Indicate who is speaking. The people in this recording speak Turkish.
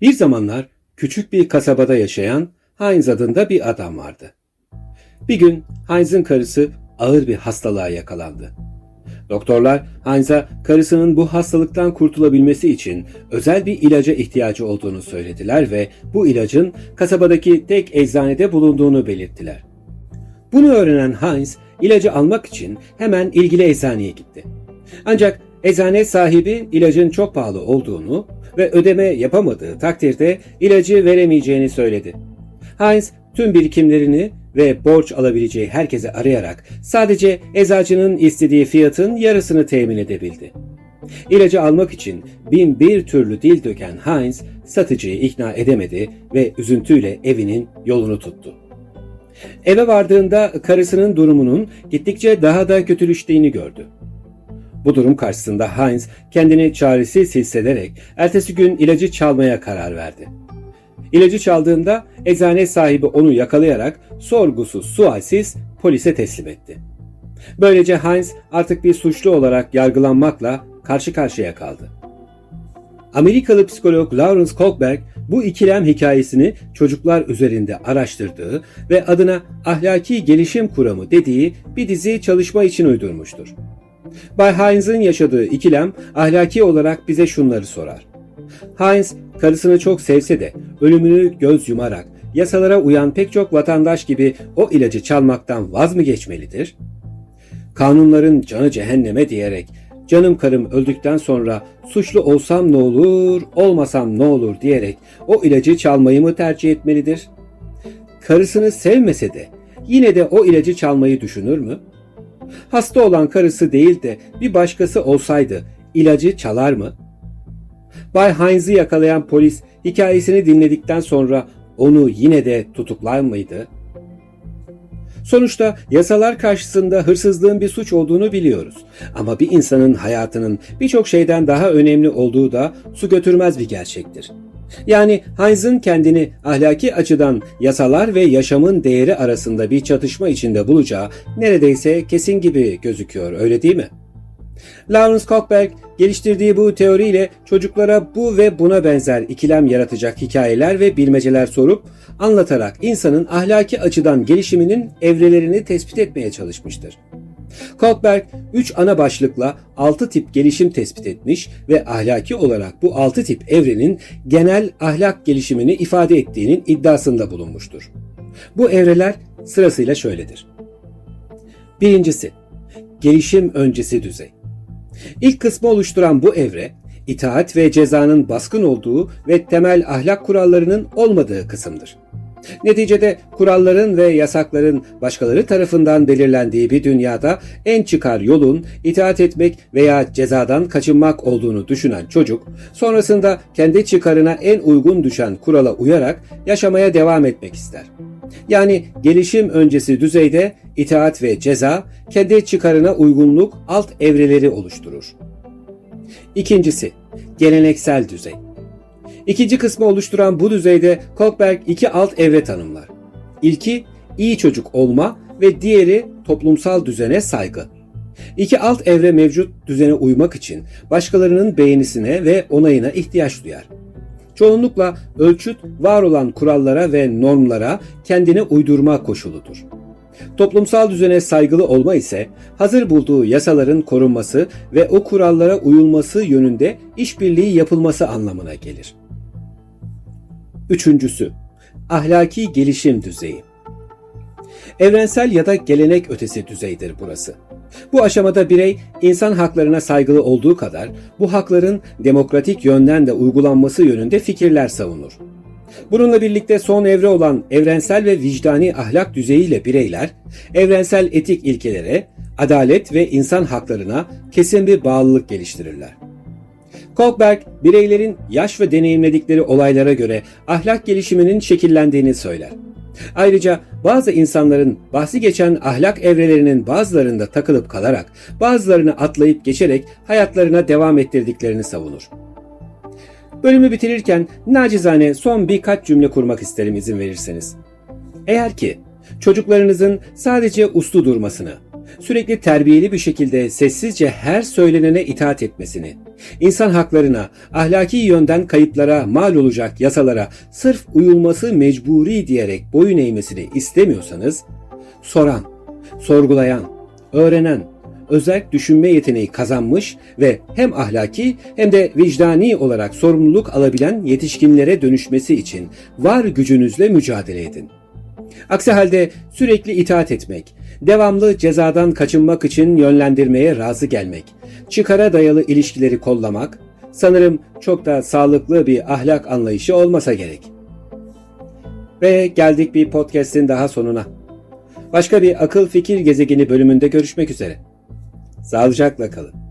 Speaker 1: Bir zamanlar küçük bir kasabada yaşayan Heinz adında bir adam vardı. Bir gün Heinz'in karısı ağır bir hastalığa yakalandı. Doktorlar Heinz'a karısının bu hastalıktan kurtulabilmesi için özel bir ilaca ihtiyacı olduğunu söylediler ve bu ilacın kasabadaki tek eczanede bulunduğunu belirttiler. Bunu öğrenen Heinz ilacı almak için hemen ilgili eczaneye gitti. Ancak eczane sahibi ilacın çok pahalı olduğunu ve ödeme yapamadığı takdirde ilacı veremeyeceğini söyledi. Heinz tüm birikimlerini ve borç alabileceği herkese arayarak sadece eczacının istediği fiyatın yarısını temin edebildi. İlacı almak için bin bir türlü dil döken Heinz satıcıyı ikna edemedi ve üzüntüyle evinin yolunu tuttu. Eve vardığında karısının durumunun gittikçe daha da kötüleştiğini gördü. Bu durum karşısında Heinz kendini çaresiz hissederek ertesi gün ilacı çalmaya karar verdi. İlacı çaldığında eczane sahibi onu yakalayarak sorgusuz sualsiz polise teslim etti. Böylece Heinz artık bir suçlu olarak yargılanmakla karşı karşıya kaldı. Amerikalı psikolog Lawrence Kohlberg bu ikilem hikayesini çocuklar üzerinde araştırdığı ve adına ahlaki gelişim kuramı dediği bir dizi çalışma için uydurmuştur. Bay Heinz'in yaşadığı ikilem ahlaki olarak bize şunları sorar. Heinz karısını çok sevse de ölümünü göz yumarak yasalara uyan pek çok vatandaş gibi o ilacı çalmaktan vaz mı geçmelidir? Kanunların canı cehenneme diyerek canım karım öldükten sonra suçlu olsam ne olur, olmasam ne olur diyerek o ilacı çalmayı mı tercih etmelidir? Karısını sevmese de yine de o ilacı çalmayı düşünür mü? Hasta olan karısı değil de bir başkası olsaydı ilacı çalar mı? Bay Heinz'i yakalayan polis hikayesini dinledikten sonra onu yine de tutuklar mıydı? Sonuçta yasalar karşısında hırsızlığın bir suç olduğunu biliyoruz. Ama bir insanın hayatının birçok şeyden daha önemli olduğu da su götürmez bir gerçektir. Yani Heinz'in kendini ahlaki açıdan yasalar ve yaşamın değeri arasında bir çatışma içinde bulacağı neredeyse kesin gibi gözüküyor öyle değil mi? Lawrence Kohlberg geliştirdiği bu teoriyle çocuklara bu ve buna benzer ikilem yaratacak hikayeler ve bilmeceler sorup anlatarak insanın ahlaki açıdan gelişiminin evrelerini tespit etmeye çalışmıştır. Kohlberg 3 ana başlıkla 6 tip gelişim tespit etmiş ve ahlaki olarak bu 6 tip evrenin genel ahlak gelişimini ifade ettiğinin iddiasında bulunmuştur. Bu evreler sırasıyla şöyledir. Birincisi, gelişim öncesi düzey. İlk kısmı oluşturan bu evre, itaat ve cezanın baskın olduğu ve temel ahlak kurallarının olmadığı kısımdır. Neticede kuralların ve yasakların başkaları tarafından belirlendiği bir dünyada en çıkar yolun itaat etmek veya cezadan kaçınmak olduğunu düşünen çocuk, sonrasında kendi çıkarına en uygun düşen kurala uyarak yaşamaya devam etmek ister. Yani gelişim öncesi düzeyde itaat ve ceza kendi çıkarına uygunluk alt evreleri oluşturur. İkincisi, geleneksel düzey. İkinci kısmı oluşturan bu düzeyde Kohlberg iki alt evre tanımlar. İlki iyi çocuk olma ve diğeri toplumsal düzene saygı. İki alt evre mevcut düzene uymak için başkalarının beğenisine ve onayına ihtiyaç duyar. Çoğunlukla ölçüt var olan kurallara ve normlara kendine uydurma koşuludur. Toplumsal düzene saygılı olma ise hazır bulduğu yasaların korunması ve o kurallara uyulması yönünde işbirliği yapılması anlamına gelir. Üçüncüsü, ahlaki gelişim düzeyi. Evrensel ya da gelenek ötesi düzeydir burası. Bu aşamada birey insan haklarına saygılı olduğu kadar bu hakların demokratik yönden de uygulanması yönünde fikirler savunur. Bununla birlikte son evre olan evrensel ve vicdani ahlak düzeyiyle bireyler evrensel etik ilkelere, adalet ve insan haklarına kesin bir bağlılık geliştirirler. Kohlberg, bireylerin yaş ve deneyimledikleri olaylara göre ahlak gelişiminin şekillendiğini söyler. Ayrıca bazı insanların bahsi geçen ahlak evrelerinin bazılarında takılıp kalarak, bazılarını atlayıp geçerek hayatlarına devam ettirdiklerini savunur. Bölümü bitirirken nacizane son birkaç cümle kurmak isterim izin verirseniz. Eğer ki çocuklarınızın sadece uslu durmasını, sürekli terbiyeli bir şekilde sessizce her söylenene itaat etmesini, insan haklarına, ahlaki yönden kayıplara mal olacak yasalara sırf uyulması mecburi diyerek boyun eğmesini istemiyorsanız, soran, sorgulayan, öğrenen, özel düşünme yeteneği kazanmış ve hem ahlaki hem de vicdani olarak sorumluluk alabilen yetişkinlere dönüşmesi için var gücünüzle mücadele edin. Aksi halde sürekli itaat etmek, devamlı cezadan kaçınmak için yönlendirmeye razı gelmek, çıkara dayalı ilişkileri kollamak, sanırım çok da sağlıklı bir ahlak anlayışı olmasa gerek. Ve geldik bir podcast'in daha sonuna. Başka bir akıl fikir gezegeni bölümünde görüşmek üzere. Sağlıcakla kalın.